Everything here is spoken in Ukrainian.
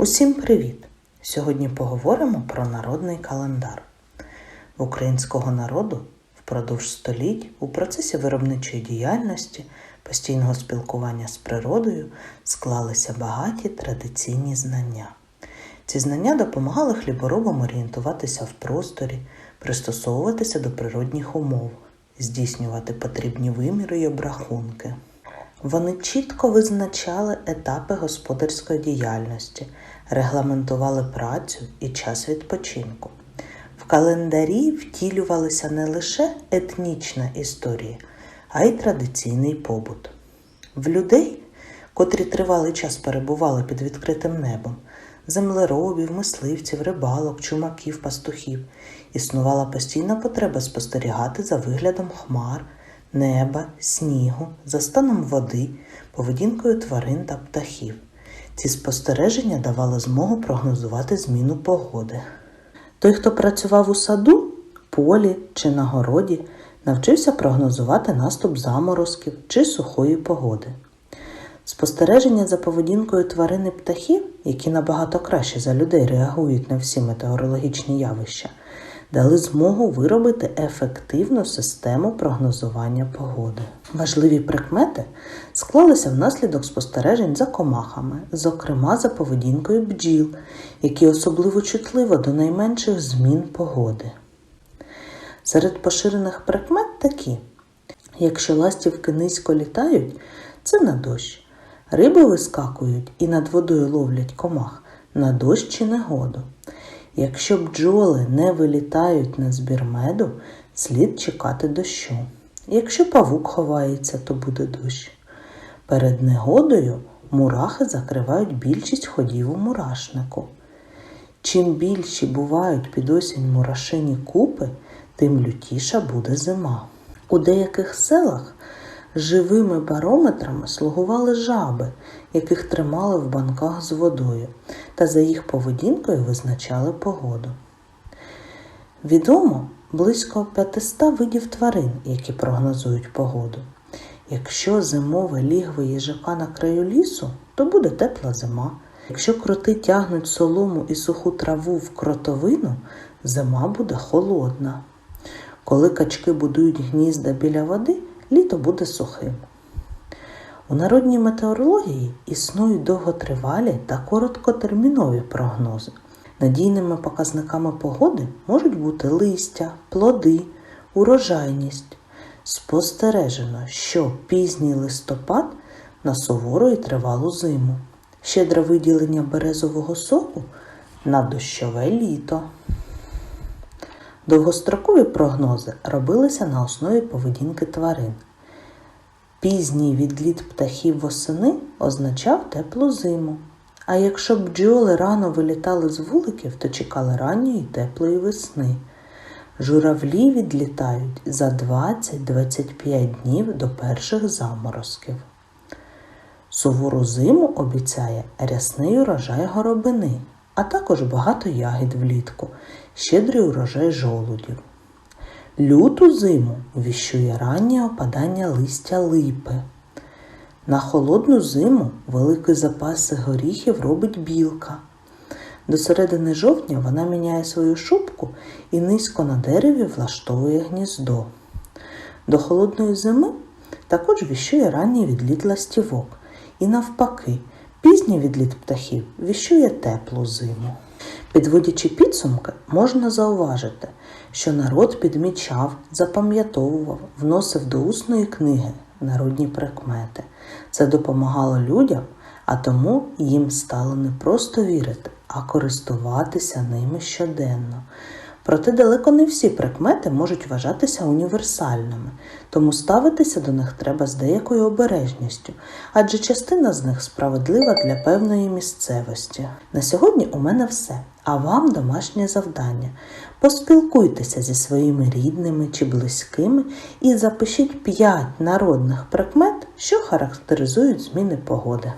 Усім привіт! Сьогодні поговоримо про народний календар. В українського народу впродовж століть у процесі виробничої діяльності, постійного спілкування з природою склалися багаті традиційні знання. Ці знання допомагали хліборобам орієнтуватися в просторі, пристосовуватися до природних умов, здійснювати потрібні виміри й обрахунки. Вони чітко визначали етапи господарської діяльності, регламентували працю і час відпочинку. В календарі втілювалися не лише етнічна історія, а й традиційний побут. В людей, котрі тривалий час перебували під відкритим небом, землеробів, мисливців, рибалок, чумаків, пастухів, існувала постійна потреба спостерігати за виглядом хмар неба, снігу, за станом води, поведінкою тварин та птахів. Ці спостереження давали змогу прогнозувати зміну погоди. Той, хто працював у саду, полі чи на городі, навчився прогнозувати наступ заморозків чи сухої погоди. Спостереження за поведінкою тварин і птахів, які набагато краще за людей реагують на всі метеорологічні явища, дали змогу виробити ефективну систему прогнозування погоди. Важливі прикмети склалися внаслідок спостережень за комахами, зокрема за поведінкою бджіл, які особливо чутливо до найменших змін погоди. Серед поширених прикмет такі: якщо ластівки низько літають, це на дощ. Риби вискакують і над водою ловлять комах на дощ чи негоду. Якщо бджоли не вилітають на збір меду, слід чекати дощу. Якщо павук ховається, то буде дощ. Перед негодою мурахи закривають більшість ходів у мурашнику. Чим більші бувають під осінь мурашині купи, тим лютіша буде зима. У деяких селах живими барометрами слугували жаби, яких тримали в банках з водою, та за їх поведінкою визначали погоду. Відомо близько 500 видів тварин, які прогнозують погоду. Якщо зимове лігве їжака на краю лісу, то буде тепла зима. Якщо кроти тягнуть солому і суху траву в кротовину, зима буде холодна. Коли качки будують гнізда біля води, літо буде сухим. У народній метеорології існують довготривалі та короткотермінові прогнози. Надійними показниками погоди можуть бути листя, плоди, урожайність. Спостережено, що пізній листопад на сувору і тривалу зиму, щедре виділення березового соку на дощове літо. Довгострокові прогнози робилися на основі поведінки тварин. Пізній відліт птахів восени означав теплу зиму. А якщо бджоли рано вилітали з вуликів, то чекали ранньої теплої весни. Журавлі відлітають за 20-25 днів до перших заморозків. Сувору зиму обіцяє рясний урожай горобини, а також багато ягід влітку, щедрий урожай жолудів. Люту зиму віщує раннє опадання листя липи. На холодну зиму великі запаси горіхів робить білка. До середини жовтня вона міняє свою шубку і низько на дереві влаштовує гніздо. До холодної зими також віщує ранній відліт ластівок. І навпаки, пізній відліт птахів віщує теплу зиму. Підводячи підсумки, можна зауважити, що народ підмічав, запам'ятовував, вносив до усної книги народні прикмети. Це допомагало людям, а тому їм стало не просто вірити, а користуватися ними щоденно. Проте далеко не всі прикмети можуть вважатися універсальними, тому ставитися до них треба з деякою обережністю, адже частина з них справедлива для певної місцевості. На сьогодні у мене все, а вам домашнє завдання. Поспілкуйтеся зі своїми рідними чи близькими і запишіть 5 народних прикмет, що характеризують зміни погоди.